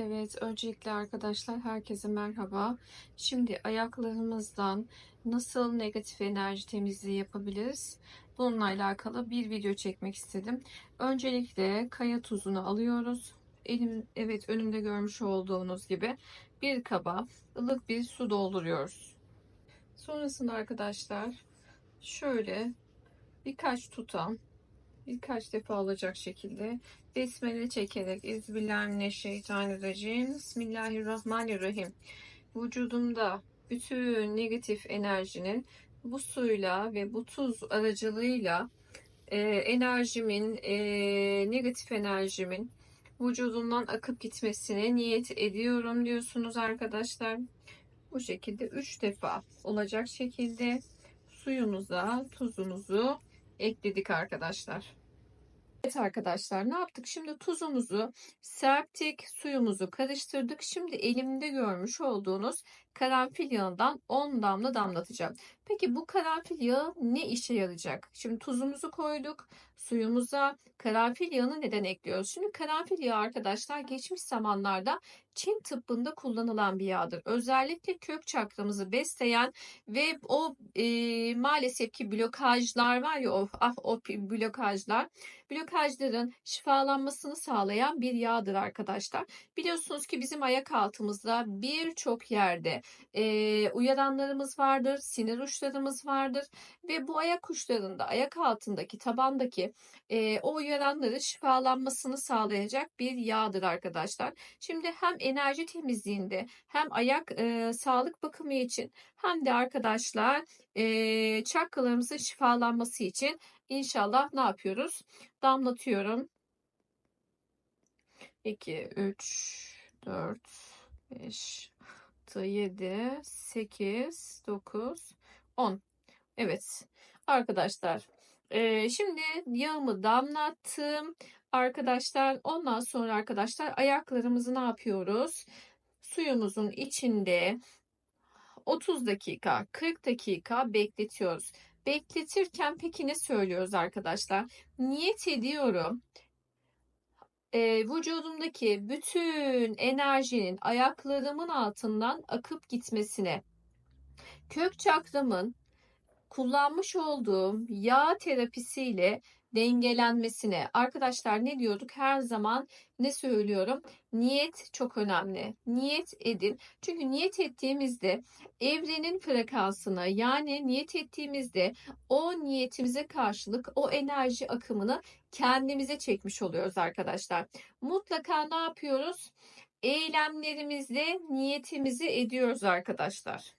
Evet, öncelikle arkadaşlar herkese merhaba. Şimdi ayaklarımızdan nasıl negatif enerji temizliği yapabiliriz? Bununla alakalı bir video çekmek istedim. Öncelikle kaya tuzunu alıyoruz. Elim, evet önümde görmüş olduğunuz gibi bir kaba ılık bir su dolduruyoruz. Sonrasında arkadaşlar şöyle birkaç tutam birkaç defa olacak şekilde. Besmele çekerek Euzubillahimineşşeytanirracim Bismillahirrahmanirrahim. Vücudumda bütün negatif enerjinin bu suyla ve bu tuz aracılığıyla e, enerjimin e, negatif enerjimin vücudumdan akıp gitmesine niyet ediyorum diyorsunuz arkadaşlar. Bu şekilde 3 defa olacak şekilde suyunuza tuzunuzu ekledik arkadaşlar. Evet arkadaşlar ne yaptık? Şimdi tuzumuzu serptik, suyumuzu karıştırdık. Şimdi elimde görmüş olduğunuz karanfil yağından 10 damla damlatacağım. Peki bu karanfil yağı ne işe yarayacak? Şimdi tuzumuzu koyduk. Suyumuza karanfil yağını neden ekliyoruz? Şimdi karanfil yağı arkadaşlar geçmiş zamanlarda Çin tıbbında kullanılan bir yağdır. Özellikle kök çakramızı besleyen ve o e, maalesef ki blokajlar var ya o, ah, o blokajlar blokajların şifalanmasını sağlayan bir yağdır arkadaşlar. Biliyorsunuz ki bizim ayak altımızda birçok yerde e, uyaranlarımız vardır, sinir uçlarımız vardır ve bu ayak uçlarında, ayak altındaki, tabandaki e, o uyaranları şifalanmasını sağlayacak bir yağdır arkadaşlar. Şimdi hem enerji temizliğinde hem ayak e, sağlık bakımı için hem de arkadaşlar e, çakralarımızın şifalanması için inşallah ne yapıyoruz? Damlatıyorum. 2, 3, 4, 5, 6, 7, 8, 9, 10. Evet arkadaşlar. Şimdi yağımı damlattım. Arkadaşlar ondan sonra arkadaşlar ayaklarımızı ne yapıyoruz? Suyumuzun içinde 30 dakika 40 dakika bekletiyoruz. Bekletirken peki ne söylüyoruz arkadaşlar? Niyet ediyorum e, vücudumdaki bütün enerjinin ayaklarımın altından akıp gitmesine, kök çakramın kullanmış olduğum yağ terapisiyle dengelenmesine. Arkadaşlar ne diyorduk? Her zaman ne söylüyorum? Niyet çok önemli. Niyet edin. Çünkü niyet ettiğimizde evrenin frekansına yani niyet ettiğimizde o niyetimize karşılık o enerji akımını kendimize çekmiş oluyoruz arkadaşlar. Mutlaka ne yapıyoruz? Eylemlerimizle niyetimizi ediyoruz arkadaşlar.